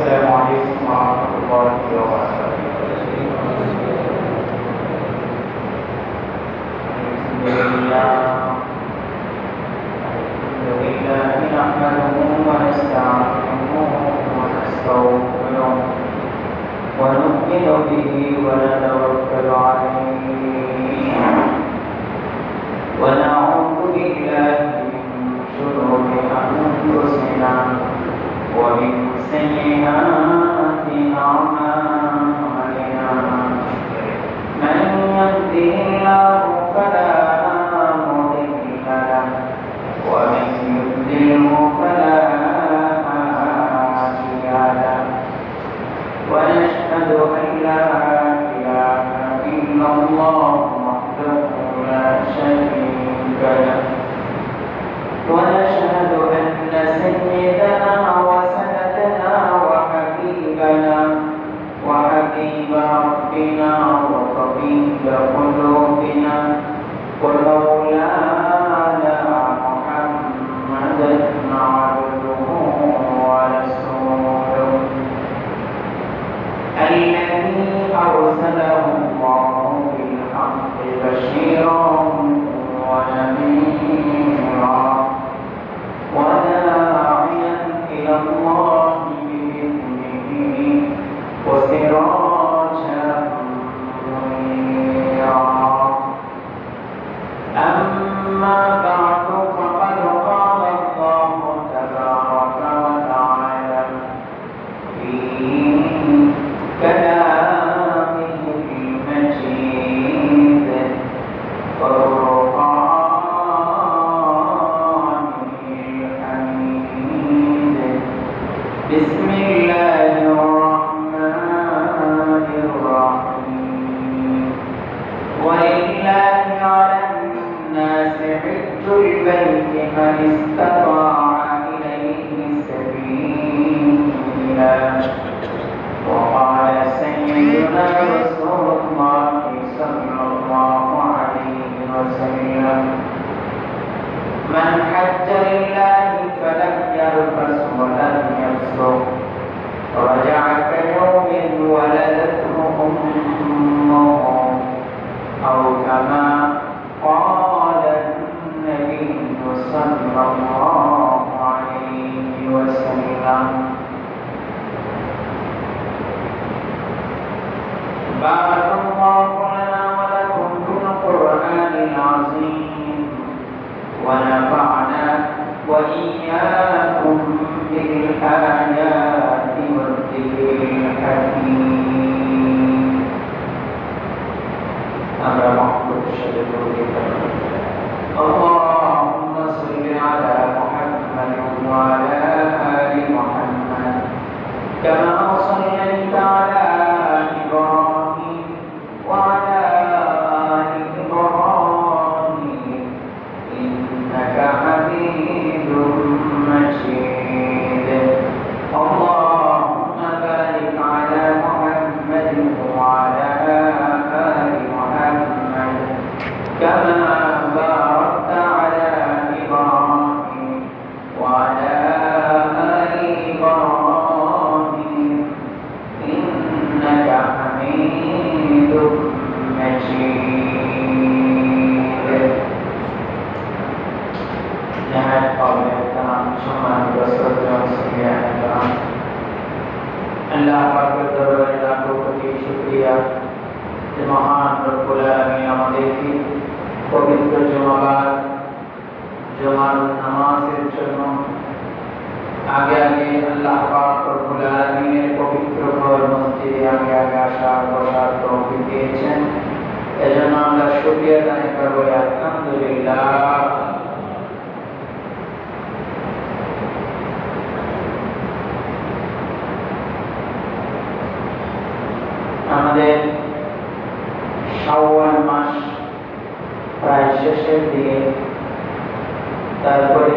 Saya majlis maklumat di Malaysia. Ia tidak mengenai semua islam, semua masuk سيئات أعمالنا من يهديه আমাদের শাওয়াল মাস প্রায় শেষের দিকে। তারপরে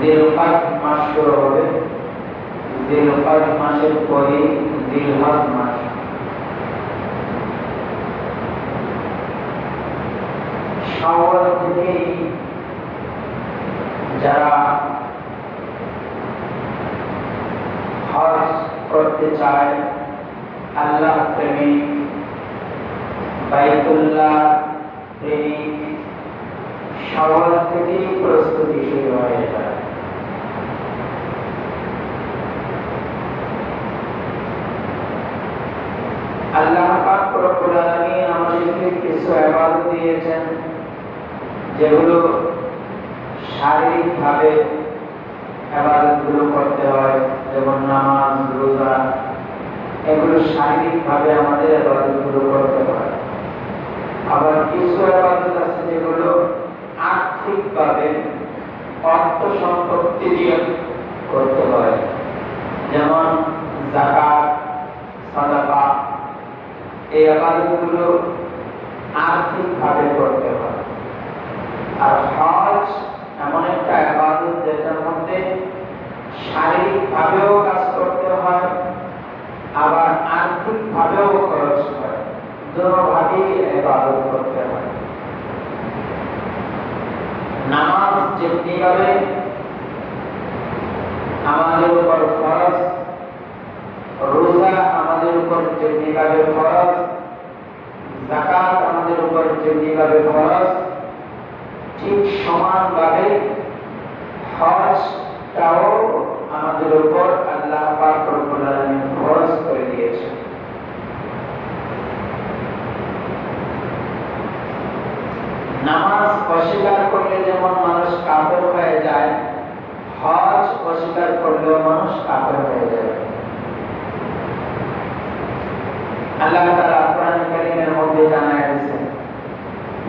দিলহাজ মাস শুরু হবে। দিলহাজ মাসের পরে দিলহাজ মাস। শাওয়াল থেকে যারা হজ করতে চায় আল্লাহ প্রেমিক বাইতুল্লাহ প্রেমিক সবার থেকেই প্রস্তুতি শুরু হয়ে যায় আল্লাহ কিছু দিয়েছেন, যেগুলো ইবাদতগুলো করতে হয়, যেমন নামাজ, রোজা, এগুলো শারীরিকভাবে আমাদের ইবাদতগুলো করতে হয়। আবার কিছু ইবাদত আছে যেগুলো আর্থিকভাবে অর্থ সম্পত্তি দিয়ে করতে হয়। যেমন জাকাত, সাদাকা, এই আবাদতগুলো আর্থিকভাবে করতে হয়। আর হজ এমন একটা আবাদত যেটার মধ্যে শারীরিকভাবেও কাজ করতে হয়, আবার আর্থিকভাবেও খরচ হয়। দুভাবেই আবাদত করতে হয়। নামাজ যেমনিভাবে আমাদের উপর ফরজ, রোজা আমাদের উপর যেমনিভাবে ফরজ জাকাত আমাদের উপর যেমনিভাবে ফরজ ঠিক সমানভাবে হজটাও আমাদের উপর আল্লাহ পাক করে দিয়েছে নামাজ অস্বীকার করলে যেমন মানুষ কাপড় হয়ে যায়, হজ অস্বীকার করলেও মানুষ কাপড় হয়ে যায়। আল্লাহ কোরআন কারীমের মধ্যে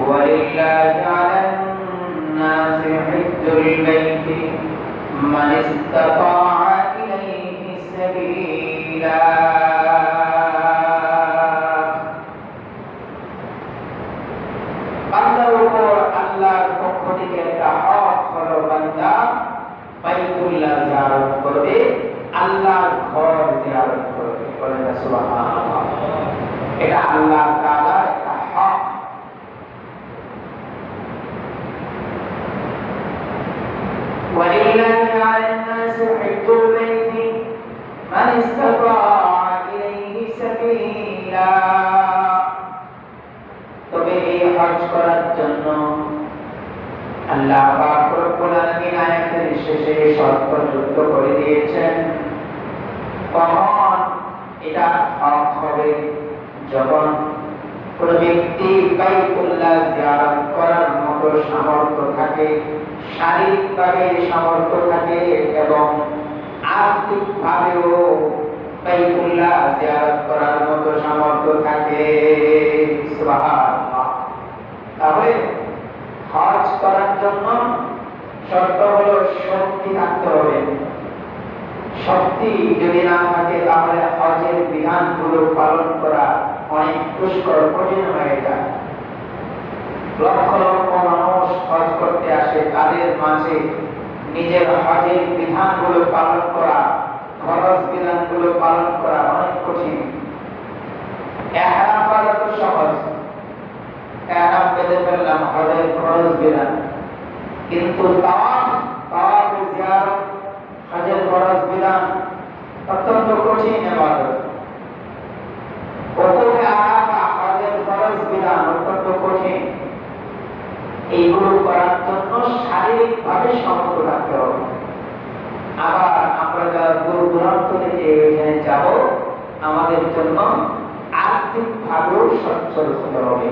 ওয়ালিল্লাহি আলান নাসি হিজ্জুল বাইতি মান ইসতাতাআ ইলাইহি সাবিলা বান্দার উপর আল্লাহর একটা হক এটা আল্লাহ তাআলা একটা হক ولله على الناس حج البيت من استطاع إليه سبيلا তবে এই হজ করার জন্য আল্লাহ পাক রব্বুল আলামিন আয়াতের শেষে শর্ত যুক্ত করে দিয়েছেন কখন এটা হক হবে যখন কোন ব্যক্তি বাইতুল্লাহ জিয়ারত করার মতো সামর্থ্য থাকে শারীরিকভাবে সামর্থ্য থাকে এবং আর্থিকভাবেও বাইতুল্লাহ জিয়ারত করার মতো সামর্থ্য থাকে। তাহলে হজ করার জন্য শর্ত হলো শক্তি থাকতে হবে। শক্তি যদি না থাকে তাহলে হজের বিধানগুলো পালন করা অনেক দুষ্কর কঠিন হয়ে যায়। লক্ষ লক্ষ হজ করতে আসে, তাদের মাঝে নিজের হজের বিধানগুলো পালন করা খরচ বিধানগুলো পালন করা অনেক কঠিন। তো সহজ। ফেললাম হজের খরচ বিধান। কিন্তু হজের খরচ বিধান অত্যন্ত কঠিন ইবাদত। প্রথমে আরাফা হজের খরচ বিধান অত্যন্ত কঠিন। এইগুলো করার জন্য শারীরিক ভাবে সমর্থ থাকতে হবে। আবার আমরা যারা দূর দূরান্ত থেকে এখানে যাব, আমাদের জন্য আর্থিক ভাবেও সচ্ছল হতে হবে।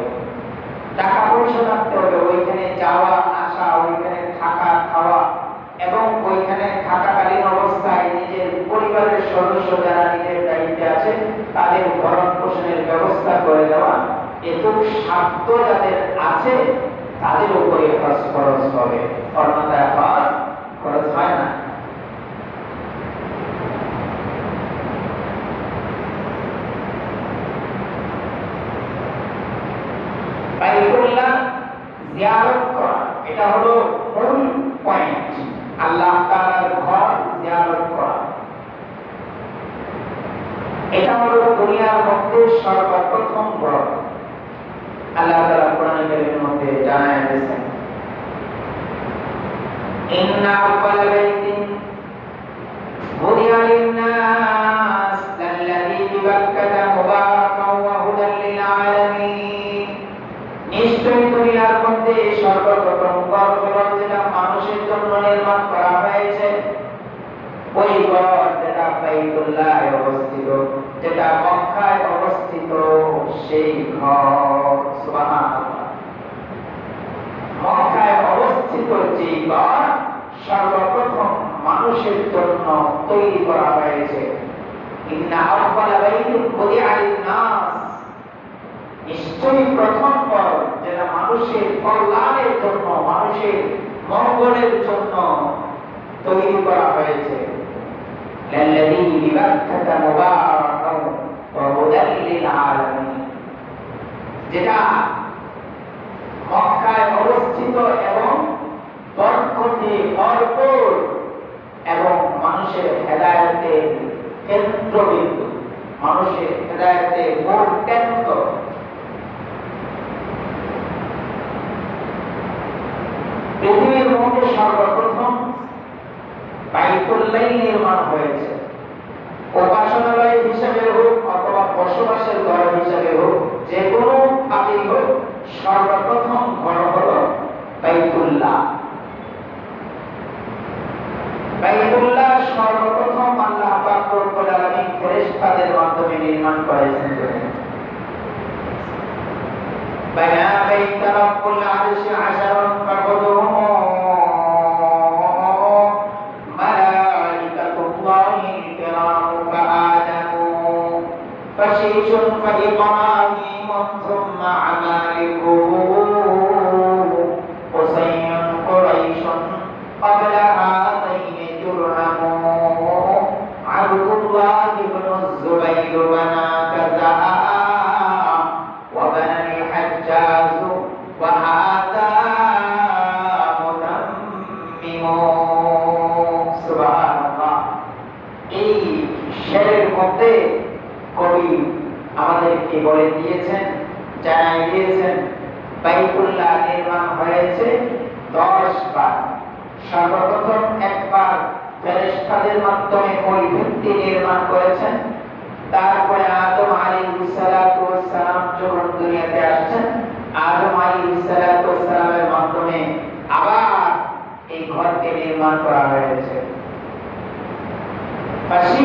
টাকা পয়সা থাকতে হবে, ওইখানে যাওয়া, আসা, ওইখানে থাকা, খাওয়া এবং ওইখানে থাকাকালীন অবস্থায় নিজের পরিবারের সদস্য যারা নিজের দায়িত্বে আছে, তাদের ভরণ পোষণের ব্যবস্থা করে দেওয়া। এটুক সাধ্য যাদের আছে তাদের উপরে খরচ খরচ হবে। অন্যথায় হজ খরচ হয় না। করা, এটা হলো পয়েন্ট আল্লাহ করা। এটা হলো সর্বপ্রথম ঘর আল্লাহ তাআলা কোরআন কারীমের মধ্যে জানায় দিয়েছেন ইন্না আউয়ালা বাইতিন বুনিয়া লিন-নাস হয়েছে ওই ঘর যেটা বাইতুল্লাহ অবস্থিত যেটা মক্কায় অবস্থিত সেই ঘর সুবহানাল্লাহ মক্কায় অবস্থিত যে ঘর সর্বপ্রথম মানুষের জন্য তৈরি করা হয়েছে। নিশ্চয়ই প্রথম ঘর যেটা মানুষের কল্যাণের জন্য, মানুষের মঙ্গলের জন্য তৈরি করা হয়েছে। যেটা অবস্থিত এবং মানুষের হেদায়েতের কেন্দ্রবিন্দু। মানুষের হেদায়তে মূল কেন্দ্র। পৃথিবীর মধ্যে সর্বপ্রথম বাইকুল্লাই নির্মাণ হয়েছে। Baik Bayabita Rabbul Arsy Asharun Fakuduhu Malaikatullahi Kiramu Fa'adamu. Fasihisun Fa'iqamah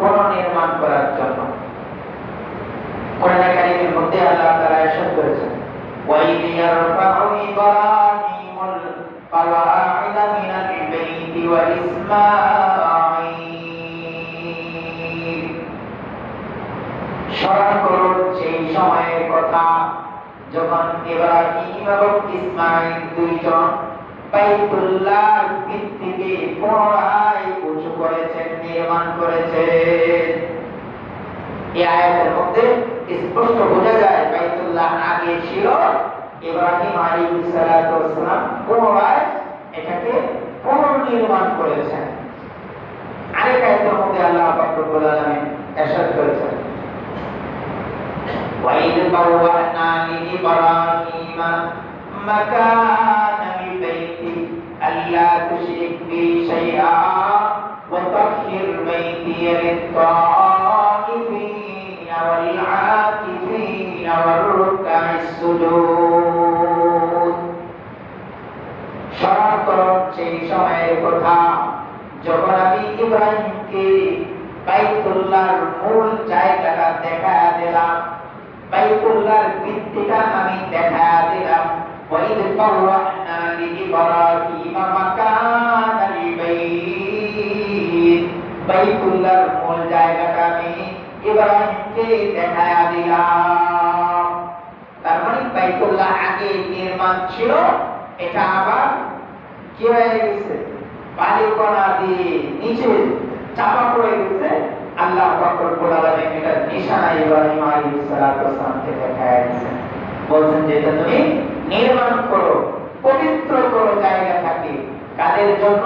পুনর্নির্মাণ করার জন্য কোরআন কারীমের মধ্যে আল্লাহ তাআলা ইরশাদ করেছেন وَإِذْ يَرْفَعُ إِبْرَاهِيمُ الْقَوَاعِدَ مِنَ الْبَيْتِ وَإِسْمَاعِيلُ স্মরণ করুন সেই সময়ের কথা যখন ইব্রাহিম এবং ইসমাইল দুইজন বাইতুল্লাহর ভিত্তিকে পুনরায় উঁচু করেছেন নির্মাণ করেছেন এই আয়াতের মধ্যে স্পষ্ট বোঝা যায় বাইতুল্লাহ আগে ছিল ইব্রাহিম আলাইহিস সালাতু ওয়াস সালাম পুনরায় এটাকে পুনর্নির্মাণ করেছেন আরেক আয়াতের মধ্যে আল্লাহ পাক রব্বুল আলামিন ইরশাদ করেছেন وإذ بوأنا لإبراهيم مكان البيت ألا تشرك بي شيئا وطهر بيتي للطائفين والعاكفين والركع السجود স্মরণ করুন সেই সময়ের কথা যখন আমি ইব্রাহিমকে বাইতুল্লাহর মূল জায়গাটা দেখা দিলাম বাইতুল্লাহর ভিত্তিটা আমি দেখা দিলাম وإذ بوأنا لإبراهيم বাইকুল্লার মূল জায়গাটা আমি ইব্রাহিমকে দেখায়া দিলাম। তার মানে আগে নির্মাণ ছিল, এটা আবার কি হয়ে গেছে? দিয়ে নিচে চাপা পড়ে গেছে। আল্লাহ এটা নিশানা ইব্রাহিম বলছেন যে এটা তুমি নির্মাণ করো, পবিত্র করো জায়গাটাকে কাদের জন্য?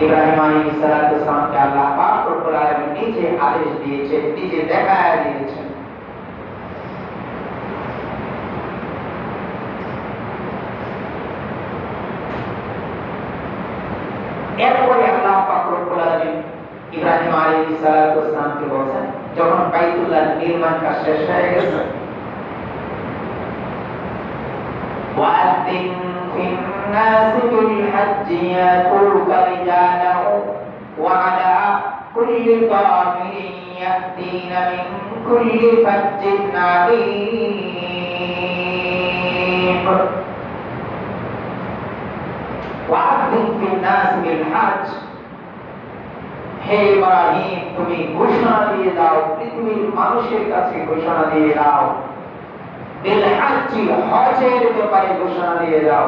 ইব্রাহিম আলাইহিস সালাতু সালামকে আল্লাহ পাক রব্বুল আলামিন নিজে আদেশ দিয়েছেন, নিজে দেখায় দিয়েছেন। এরপরে আল্লাহ পাক রব্বুল আলামিন ইব্রাহিম আলাইহিস সালাতু সালামকে বলেন যখন বাইতুল্লাহ নির্মাণ কাজ শেষ হয়ে গেছে الناس بالحج ياتوك رجالا وعلى كل ضامر يأتين من كل فج عميق وأذن في الناس بالحج হে ইব্রাহিম তুমি ঘোষণা দিয়ে দাও পৃথিবীর মানুষের কাছে ঘোষণা দিয়ে দাও বিল হাজ্জি হজের ব্যাপারে ঘোষণা দিয়ে দাও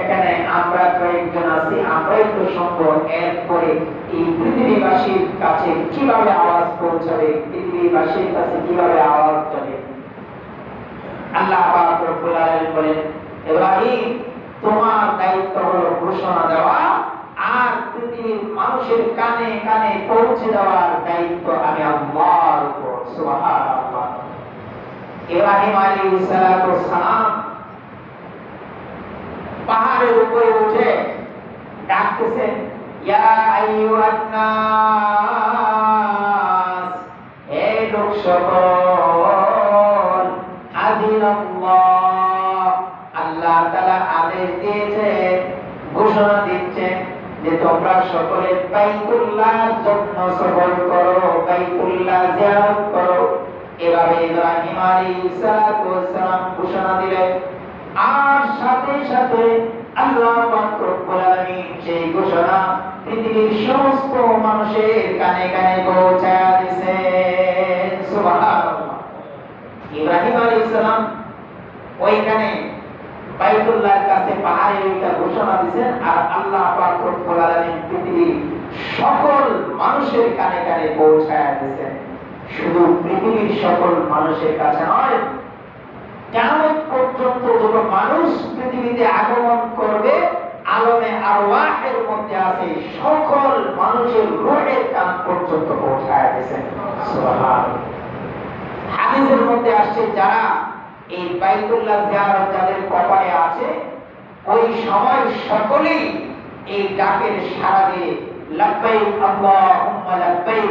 এখানে আমরা কয়েকজন আছি, আমরাই তো সম্ভব এরপরে এই পৃথিবীবাসীর কাছে কীভাবে আওয়াজ পৌঁছাবে, পৃথিবীবাসীর কাছে কীভাবে আওয়াজ যাবে আল্লাহ বলেন তোমার দায়িত্ব হলো ঘোষণা দেওয়া আর পৃথিবীর মানুষের কানে কানে পৌঁছে দেওয়ার দায়িত্ব আমি আল্লাহর উপর সালাম পাহাড়ের উপরে উঠে ডাকতেছেন আল্লাহ আদেশ দিয়েছেন, ঘোষণা দিচ্ছেন যে তোমরা সকলে বাইতুল্লাহর জন্য করো জিয়ারত করো। এভাবে ইব্রাহিম ঘোষণা দিলেন। আর সাথে সাথে আল্লাহ সেই ঘোষণা পৃথিবীর সমস্ত মানুষের কানে কানে দিয়েছেন সুবহানাল্লাহ। ইব্রাহিম আলাইহিস সালাম ওইখানে বাইতুল্লাহর কাছে পাহাড়ে ঘোষণা আর আল্লাহ পৃথিবীর সকল মানুষের কানে কানে পৌঁছায়া দিয়েছেন শুধু পৃথিবীর সকল মানুষের কাছে নয় কেমন পর্যন্ত যত মানুষ পৃথিবীতে আগমন করবে, আলমে আরওয়াহের মধ্যে আছে সকল মানুষের রুহের কান পর্যন্ত পৌঁছায় গেছেন হাদিসের মধ্যে আসছে যারা এই বাইতুল্লাহ জিয়ারত যাদের কপালে আছে, ওই সময় সকলেই এই ডাকের সাড়া দিয়ে, লাব্বাইক আল্লাহুম্মা লাব্বাইক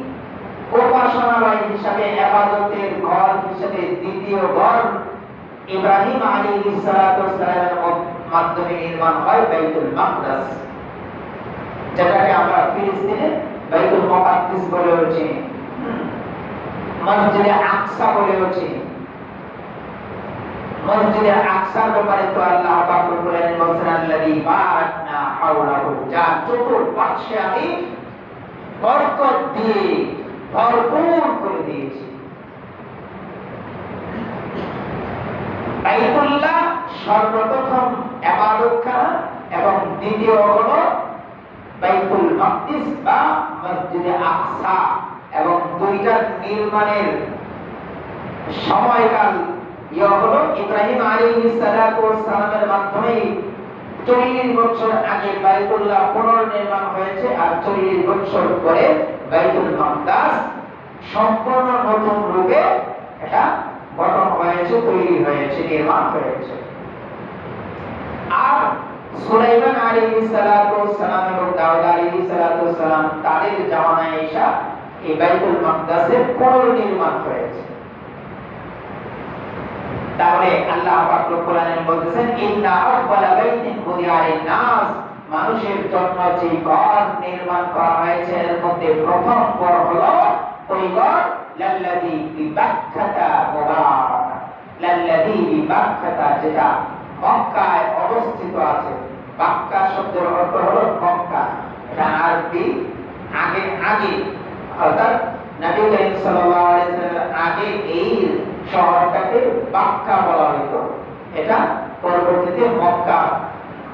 উপাসনালয় হিসাবে ইবাদতের ঘর হিসাবে দ্বিতীয় ঘর ইব্রাহিম আলাইহিস সালাতু মাধ্যমে নির্মাণ হয় বাইতুল মাকদাস, যেটাকে আমরা ফিলিস্তিনে বাইতুল মুকাদ্দিস বলেও চিনি মসজিদে আকসা বলেও চিনি মসজিদে আকসার ব্যাপারে তো আল্লাহ পাক বলেন বলছেন, আল্লাযী বারাকনা হাওলাহু যা চতুর্পাশে আমি বরকত দিয়ে ভরপুর করে দিয়েছি। বাইতুল্লাহ সর্বপ্রথম ইবাদতখানা এবং দ্বিতীয় হলো বাইতুল মাকদিস বা মসজিদে আকসা এবং দুইটার নির্মাণের সময়কাল। ইয়ে হলো ইব্রাহিম আলাইহিস সালামের মাধ্যমে চল্লিশ বছর আগে বাইতুল্লাহ পুনর্নির্মাণ হয়েছে আর চল্লিশ বছর পরে বাইতুল মাকদাস সম্পূর্ণ নতুন রূপে এটা গঠন হয়েছে, তৈরি হয়েছে, নির্মাণ হয়েছে। আর সুলাইমান ওয়াস সালাম এবং দাউদ ওয়াস সালাম তাদের জামানায় এসা এই বাইতুল মাকদাসের পুনর্নির্মাণ হয়েছে। তাহলে আল্লাহ পাক আলামিন বলতেছেন, ইন্না আউয়ালা বাইতিন বুদিয়া লিন-নাস মানুষের জন্য যে ঘর নির্মাণ করা হয়েছে, এর মধ্যে প্রথম ঘর হলো ওই যেটা মক্কায় অবস্থিত আছে। বাক্কা শব্দের অর্থ হলো মক্কা। আরবি, আগে আগে। অর্থাৎ নবী করিম আগে এই শহরটাকে বাক্কা বলা হতো এটা পরবর্তীতে মক্কা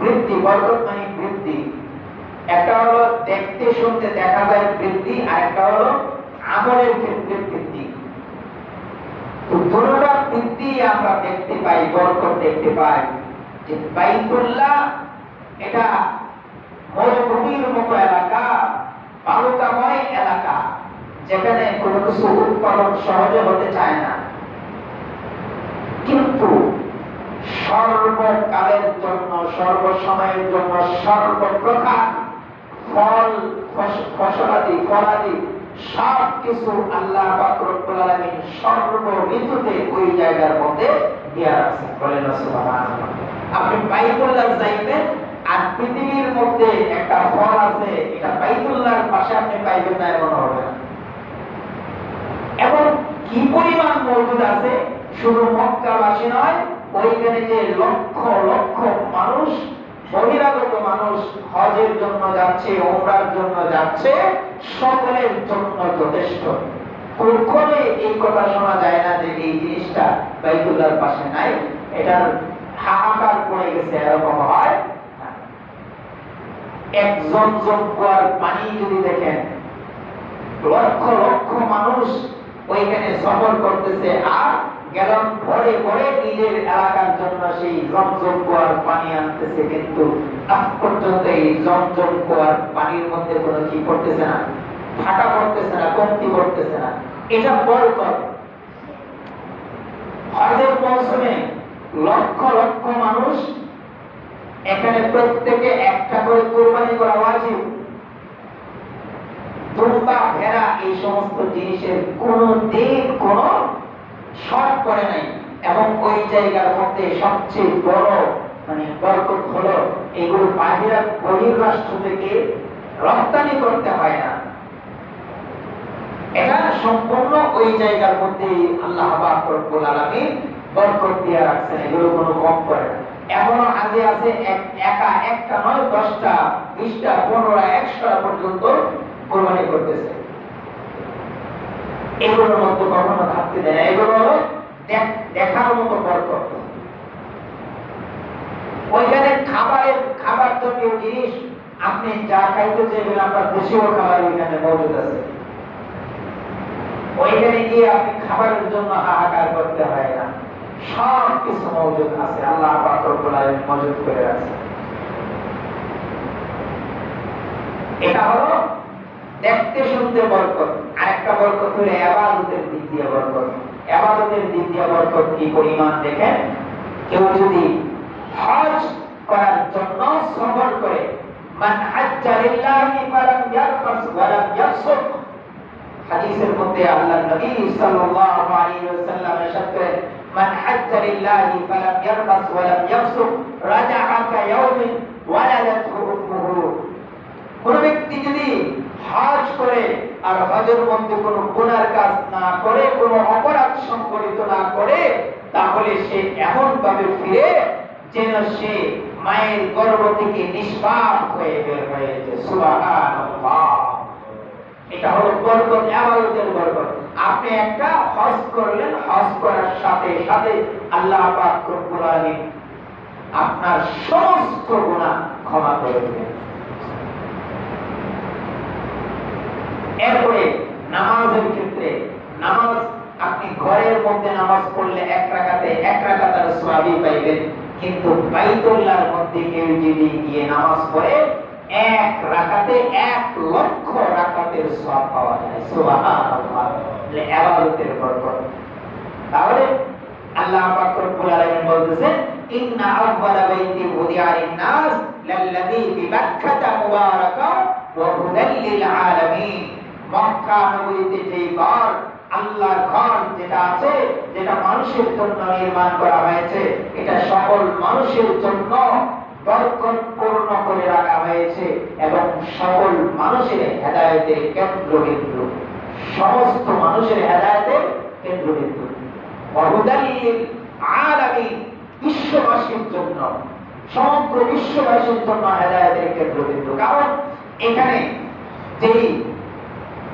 বৃদ্ধি বরকত মানে বৃদ্ধি। একটা হলো দেখতে, শুনতে দেখা যায় বৃদ্ধি, আর একটা হলো আমলের ক্ষেত্রে বৃদ্ধি। তো দুটোটা বৃদ্ধি আমরা দেখতে পাই বরকত দেখতে পাই যে বাইতুল্লাহ এটা মরুভূমির মতো এলাকা, বালুকাময় এলাকা, যেখানে কোনো কিছু উৎপাদন সহজে হতে চায় না। কিন্তু সর্বকালের জন্য, সর্বসময়ের জন্য, সর্বপ্রকার ফল ফসলাদি, ফলাদি সব কিছু আল্লাহ রব্বুল আলামিন সর্ব ঋতুতে ওই জায়গার মধ্যে আপনি বাইতুল্লাহ যাইবেন, আর পৃথিবীর মধ্যে একটা ফল আছে, এটা বাইতুল্লাহর পাশে আপনি পাইবেন না এমন হবে এবং কি পরিমাণ মজুদ আছে? শুধু মক্কাবাসী নয় ওইখানে যে লক্ষ লক্ষ মানুষ, বহিরাগত মানুষ হজের জন্য যাচ্ছে ওমরার জন্য যাচ্ছে, সকলের জন্য যথেষ্ট। কখনোই এই কথা শোনা যায় না যে এই জিনিসটা বাইতুল্লাহর পাশে নাই, এটার হাহাকার পড়ে গেছে, এরকম হয় একজন জন কুয়ার পানি যদি দেখেন, লক্ষ লক্ষ মানুষ ওইখানে সফর করতেছে, আর গেলাম ভরে ভরে নিজের এলাকার জন্য সেই জমজম কুয়ার পানি আনতেছে, কিন্তু আজ পর্যন্ত এই জমজম কুয়ার পানির মধ্যে কোনো কি পড়তেছে না ফাটা পড়তেছে না, কমতি পড়তেছে না। এটা বরকত হজের মৌসুমে লক্ষ লক্ষ মানুষ এখানে প্রত্যেকে একটা করে কোরবানি করা ওয়াজিব। দুম্বা ভেড়া এই সমস্ত জিনিসের কোন দিন কোন শর্ট করে নাই। এবং ওই জায়গার মধ্যে সবচেয়ে বড় মানে বরকত হলো, এগুলো বাহিরা বহির রাষ্ট্র থেকে রপ্তানি করতে হয় না। এটা সম্পূর্ণ ওই জায়গার মধ্যে আল্লাহ রব্বুল আলামিন বরকত দিয়ে রাখছেন, এগুলো কোনো কম করে না। এখনও আগে আছে, একা একটা নয়, দশটা, বিশটা পনেরো একশোটা পর্যন্ত কোরবানি করতেছে। এগুলোর মধ্যে কখনো দেয় এগুলো দেখার মতো ওইখানে খাবারের খাবার জাতীয় জিনিস আপনি যা খাইতে চাইবেন, আপনার খাবার ওইখানে মজুদ আছে। ওইখানে গিয়ে আপনি খাবারের জন্য হাহাকার করতে হয় না। সব কিছু মজুদ আছে। আল্লাহ মজুদ করে আছে এটা হলো দেখতে শুনতে বরকত। আরেকটা বরকত হলো এবাদতের দিক দিয়ে বরকত। এবাদতের দিক দিয়ে বরকত কি পরিমাণ দেখেন? কেউ যদি হজ করার জন্য সফর করে, মান হাজ্জা লিল্লাহি ফালাম ইয়ারফাস ওয়া লাম ইয়াফসুক হাদিসের মধ্যে আল্লাহ নবী সাল্লাল্লাহু আলাইহি ওয়াসাল্লাম ইরশাদ করেন, মান হাজ্জা লিল্লাহি ফালাম ইয়ারফাস ওয়া লাম ইয়াফসুক রাজাআ কা ইয়াউমিন ওয়ালাদাতহু উম্মুহু। কোন ব্যক্তি যদি হজ করে আর হজের মধ্যে কোনো গুনার কাজ না করে, কোনো অপরাধ সংগঠিত না করে, তাহলে সে এমন ভাবে ফিরে যেন সে মায়ের গর্ভ থেকে নিষ্পাপ হয়ে বের হয়েছে। এটা হলো আপনি একটা হজ করলেন, হজ করার সাথে সাথে আল্লাহ পাক আপনার সমস্ত গুনাহ ক্ষমা করে দেবেন এরপরে নামাজের ক্ষেত্রে নামাজ, আপনি ঘরের মধ্যে নামাজ পড়লে এক রাকাতে, এক রাকাতার সওয়াবই পাইবেন। কিন্তু বাইতুল্লাহর মধ্যে কেউ যদি গিয়ে নামাজ পড়ে, এক রাকাতে, এক লক্ষ রাকাতের সওয়াব পাওয়া যায়। সুবহানাল্লাহ। ইবাদতের বরকত। তাহলে আল্লাহ পাক রব্বুল আলামিন বলতেছেন, ইন্না আউয়ালা বাইতি উদিয়া লিন-নাস লাল্লাযী বিবাক্কাতা মুবারাকান ওয়া হুদাল লিল আলামিন মক্কা আল্লাহর ঘর যেটা আছে, যেটা মানুষের জন্য নির্মাণ করা হয়েছে, এটা সকল মানুষের জন্য বরকতপূর্ণ করে রাখা হয়েছে এবং সকল মানুষের হেদায়েতের কেন্দ্রবিন্দু। সমস্ত মানুষের হেদায়েতের কেন্দ্রবিন্দু। অহুদাল্লিল আলামিন বিশ্ববাসীর জন্য, সমগ্র বিশ্ববাসীর জন্য হেদায়েতের কেন্দ্রবিন্দু। কারণ এখানে যেই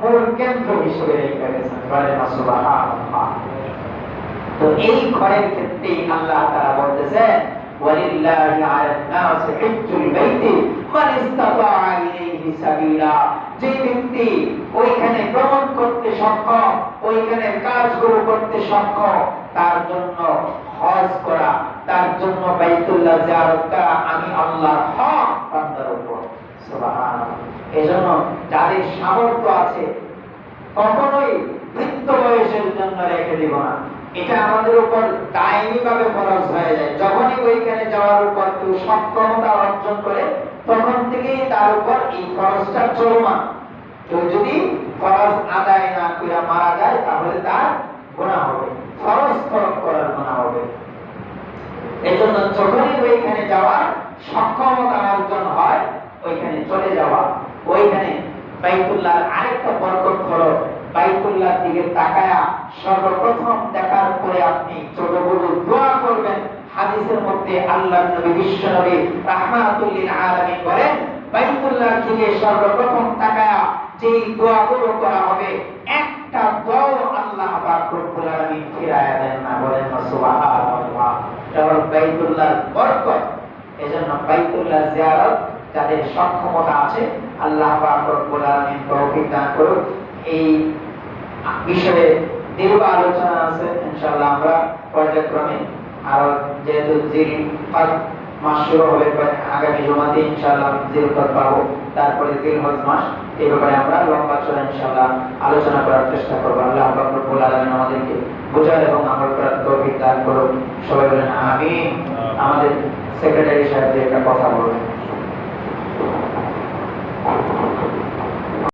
মূল কেন্দ্র হিসেবে রেখে তো এই ঘরের ক্ষেত্রে আল্লাহ তাআলা বলতেছেন করতে সক্ষম তার জন্য তার জন্য বাইতুল্লাহ জিয়ারত করা আমি আল্লাহর হক উপর। এজন্য যাদের সামর্থ্য আছে, কখনোই বৃদ্ধ বয়সের জন্য রেখে দিব না। এটা আমাদের উপর দায়নি ভাবে খরচ হয়ে যায়। যখনই ওইখানে যাওয়ার উপর কেউ সক্ষমতা অর্জন করে, তখন থেকেই তার উপর এই খরচটা চলমান। কেউ যদি খরচ আদায় না করে মারা যায়, তাহলে তার গুণা হবে। খরচ খরচ করার গুণা হবে। এই জন্য যখনই ওইখানে যাওয়ার সক্ষমতা অর্জন হয়, ওইখানে চলে যাওয়া। ওইখানে বাইতুল্লাহর আরেকটা বরকত হলো, বাইতুল্লাহর দিকে তাকায়া সর্বপ্রথম দেখার পরে আপনি ছোট বড় দোয়া করবেন। হাদিসের মধ্যে আল্লাহ নবী, বিশ্ব নবী রাহমাতুল লিল আলামিন বলেন বাইতুল্লাহর দিকে সর্বপ্রথম তাকায়া যেই দোয়াগুলো করা হবে, একটা দোয়া আল্লাহ পাক রব্বুল আলামিন ফিরায়া দেন না বলেন সুবহানাল্লাহ। হলো বাইতুল্লাহর বরকত। এজন্য বাইতুল্লাহ জিয়ারত যাদের সক্ষমতা আছে। আল্লাহ রব্বুল আলামিন তৌফিক দান করুন এই বিষয়ে দীর্ঘ আলোচনা আছে ইনশাআল্লাহ আমরা পর্যায়ক্রমে আর যেহেতু জিল হজ মাস শুরু হবে আগামী জমাতে ইনশাআল্লাহ জিল হজ পাবো। তারপরে জিল হজ মাস এই ব্যাপারে আমরা লম্বা ইনশাআল্লাহ আলোচনা করার চেষ্টা করব। আল্লাহ রব্বুল আলামিন আমাদেরকে বোঝার এবং আমল করার তৌফিক দান করুন সবাই বলেন আমিন। আমাদের সেক্রেটারি সাহেব একটা কথা বলবেন